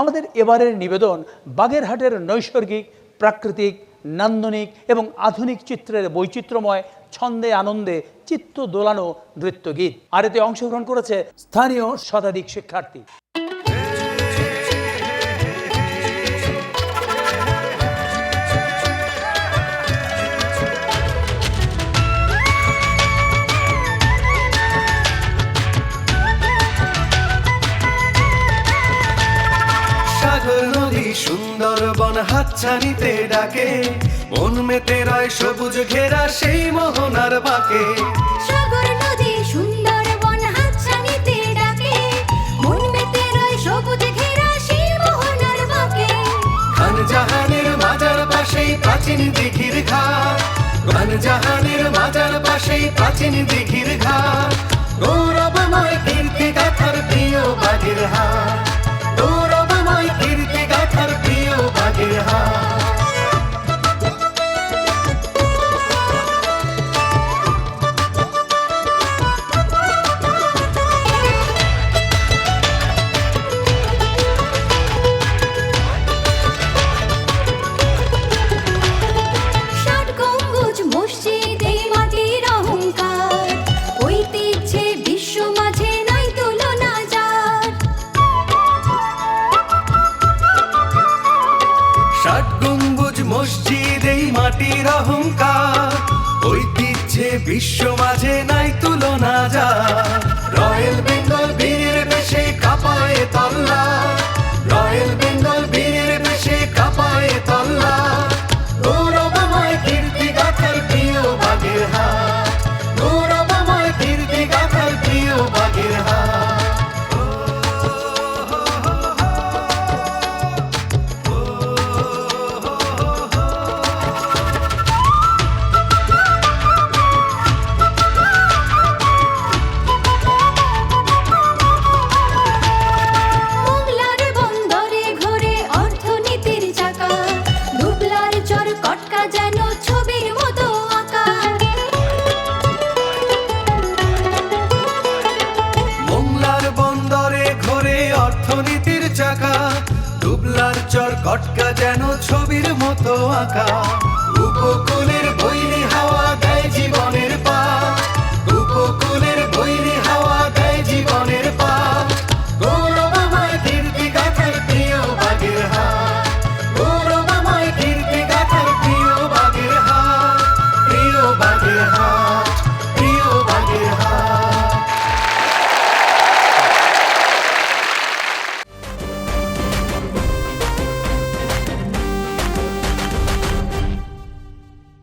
আমাদের এবারের নিবেদন বাগেরহাটের নৈসর্গিক, প্রাকৃতিক, নান্দনিক এবং আধুনিক চিত্রের বৈচিত্র্যময় ছন্দে আনন্দে চিত্ত দোলানো নৃত্যগীত। আর এতে অংশগ্রহণ করেছে স্থানীয় শতাধিক শিক্ষার্থী। সাগর নদী সুন্দরবন হাতছানিতে ডাকে। মন মেতে রয় সবুজ ঘেরা সেই মোহনার বাকে। সাগর নদী সুন্দরবন হাতছানিতে ডাকে। মন মেতে রয় সবুজ ঘেরা সেই মোহনার বাঁকে। খান জাহানের মাজার পাশেই প্রাচীন দিঘির ঘাট। খান জাহানের মাজার পাশেই প্রাচীন দিঘির ঘাট। গৌরবময় মসজিদ এই মাটির অহংকার। ঐতিহ্যে বিশ্ব মাঝে নাই কটকা যেন ছবির মতো আঁকা। উপকূলের বই